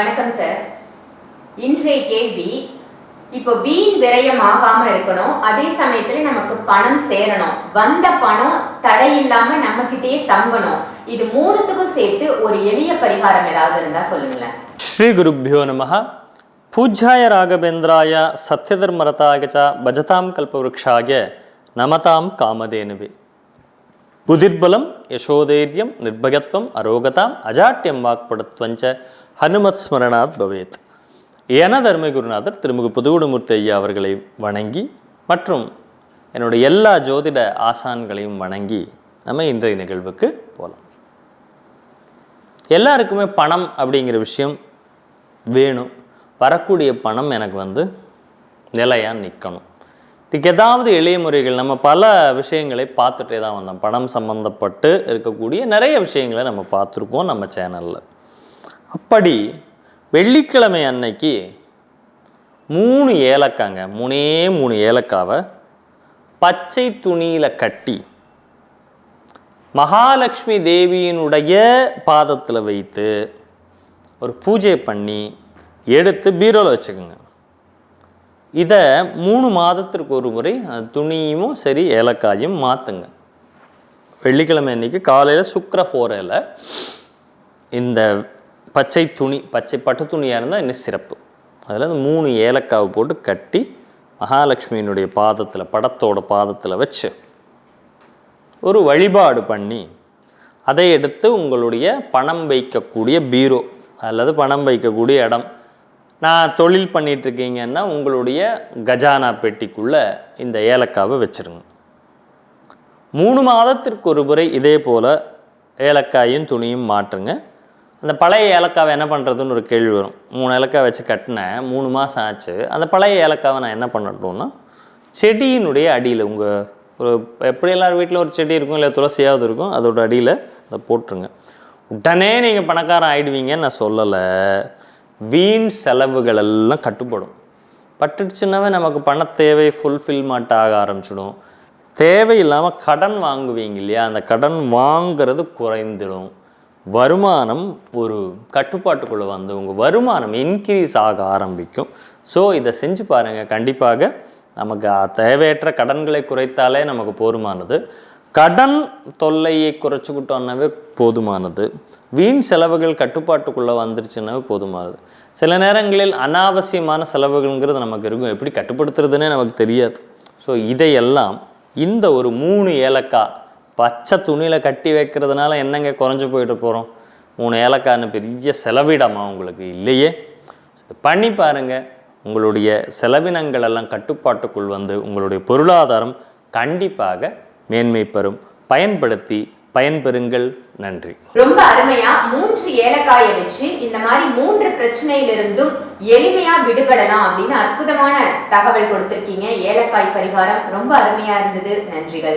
வணக்கம் சார் இன்றைய கேள்வி இப்போ வீண் விரயம் ஆகாம இருக்கணும். அதே சமயத்துல நமக்கு பணம் சேரணும். வந்த பணம் தடை இல்லாம நம்ம கிட்டேயே தங்கணும். இது மூணுத்துக்கும் சேர்த்து ஒரு எளிய பரிகாரம் ஏதாவது இருந்தா சொல்லுங்களேன். ஸ்ரீ குருப்பியோ நமக பூஜ்யாய ராகவேந்திராய சத்யதர்மரதாயச்ச பஜதாம் கல்பவருக்ஷாய நமதாம் காமதேனுவே. புதிர்பலம் யசோதைரியம் நிர்பகத்வம் அரோகதாம் அஜாட்டியம் வாக்படத்வஞ்ச ஹனுமத் ஸ்மரணாத் பவேத். என அருமை குருநாதர் திருமுக புதுகுடுமூர்த்தி ஐயா அவர்களை வணங்கி மற்றும் என்னுடைய எல்லா ஜோதிட ஆசான்களையும் வணங்கி நம்ம இன்றைய நிகழ்வுக்கு போகலாம் எல்லாருக்குமே பணம் அப்படிங்கிற விஷயம் வேணும். வரக்கூடிய பணம் எனக்கு வந்து நிலையாக நிற்கணும் இதுக்கு ஏதாவது எளிய முறைகள் நம்ம பல விஷயங்களை பார்த்துட்டே தான் வந்தோம். பணம் சம்மந்தப்பட்டு இருக்கக்கூடிய நிறைய விஷயங்களை நம்ம பார்த்துருக்கோம் நம்ம சேனலில். அப்படி வெள்ளிக்கிழமை அன்னைக்கு மூணு ஏலக்காங்க மூணே மூணு ஏலக்காவை பச்சை துணியில் கட்டி மகாலட்சுமி தேவியினுடைய பாதத்தில் வைத்து ஒரு பூஜை பண்ணி எடுத்து பீரோவில் வச்சுக்கோங்க. இதை மூணு மாதத்திற்கு ஒரு முறை துணியும் சரி ஏலக்காயும் மாற்றுங்க வெள்ளிக்கிழமை அன்னைக்கு காலையில் சுக்கர போரையில் இந்த பச்சை துணி பச்சை பட்டு துணியாக இருந்தால் இன்னும் சிறப்பு. அதில் அந்த மூணு ஏலக்காவை போட்டு கட்டி மகாலட்சுமியினுடைய பாதத்தில் படத்தோட பாதத்தில் வச்சு ஒரு வழிபாடு பண்ணி அதை எடுத்து உங்களுடைய பணம் வைக்கக்கூடிய பீரோ அல்லது பணம் வைக்கக்கூடிய இடம். நான் தொழில் பண்ணிகிட்ருக்கீங்கன்னா உங்களுடைய கஜானா பெட்டிக்குள்ளே இந்த ஏலக்காவை வச்சிருங்க. மூணு மாதத்திற்கு ஒரு முறை இதே போல் ஏலக்காயும் துணியும் மாற்றுங்க. அந்த பழைய ஏலக்காவை என்ன பண்ணுறதுன்னு ஒரு கேள்வி வரும். மூணு ஏலக்காய் வச்சு கட்டினேன் மூணு மாதம் ஆச்சு. அந்த பழைய ஏலக்காவை நான் என்ன பண்ணட்டும்னா செடியினுடைய அடியில் உங்கள் ஒரு எப்படி எல்லார் வீட்டில் ஒரு செடி இருக்கும் இல்லை துளசியாவது இருக்கும் அதோட அடியில் அதை போட்டுருங்க. உடனே நீங்கள் பணக்காரன் ஆகிடுவீங்கன்னு நான் சொல்லலை. வீண் செலவுகள் எல்லாம் கட்டுப்படும். பட்டுடுச்சுன்னாவே நமக்கு பண தேவை ஃபுல்ஃபில்மெண்ட் ஆக ஆரம்பிச்சிடும். தேவையில்லாமல் கடன் வாங்குவீங்க இல்லையா? அந்த கடன் வாங்கிறது குறைந்துடும் வருமானம் ஒரு கட்டுப்பாட்டுக்குள்ளே வந்து உங்கள் வருமானம் இன்க்ரீஸ் ஆக ஆரம்பிக்கும். ஸோ இதை செஞ்சு பாருங்கள் கண்டிப்பாக நமக்கு தேவையற்ற கடன்களை குறைத்தாலே நமக்கு போதுமானது. கடன் தொல்லையை குறைச்சிக்கிட்டோன்னாவே போதுமானது. வீண் செலவுகள் கட்டுப்பாட்டுக்குள்ளே வந்துருச்சுன்னாவே போதுமானது. சில நேரங்களில் அனாவசியமான செலவுகள்ங்கிறது நமக்கு இருக்கும். எப்படி கட்டுப்படுத்துறதுன்னே நமக்கு தெரியாது. ஸோ இதையெல்லாம் இந்த ஒரு மூணு ஏலக்காய் பச்சை துணியில் கட்டி வைக்கிறதுனால என்னங்க குறைஞ்சி போயிட்டு போகிறோம் மூணு ஏலக்காய்னு பெரிய செலவிடமா உங்களுக்கு இல்லையே? பண்ணி பாருங்கள் உங்களுடைய செலவினங்கள் எல்லாம் கட்டுப்பாட்டுக்குள் வந்து உங்களுடைய பொருளாதாரம் கண்டிப்பாக மேன்மை பெறும். பயன்படுத்தி பயன்பெறுங்கள். நன்றி. ரொம்ப அருமையா மூன்று ஏலக்காயை வச்சு இந்த மாதிரி மூன்று பிரச்சனையிலிருந்தும் எளிமையா விடுபடலாம் அப்படின்னு அற்புதமான தகவல் கொடுத்திருக்கீங்க. ஏலக்காய் பரிகாரம் ரொம்ப அருமையா இருந்தது. நன்றிகள்.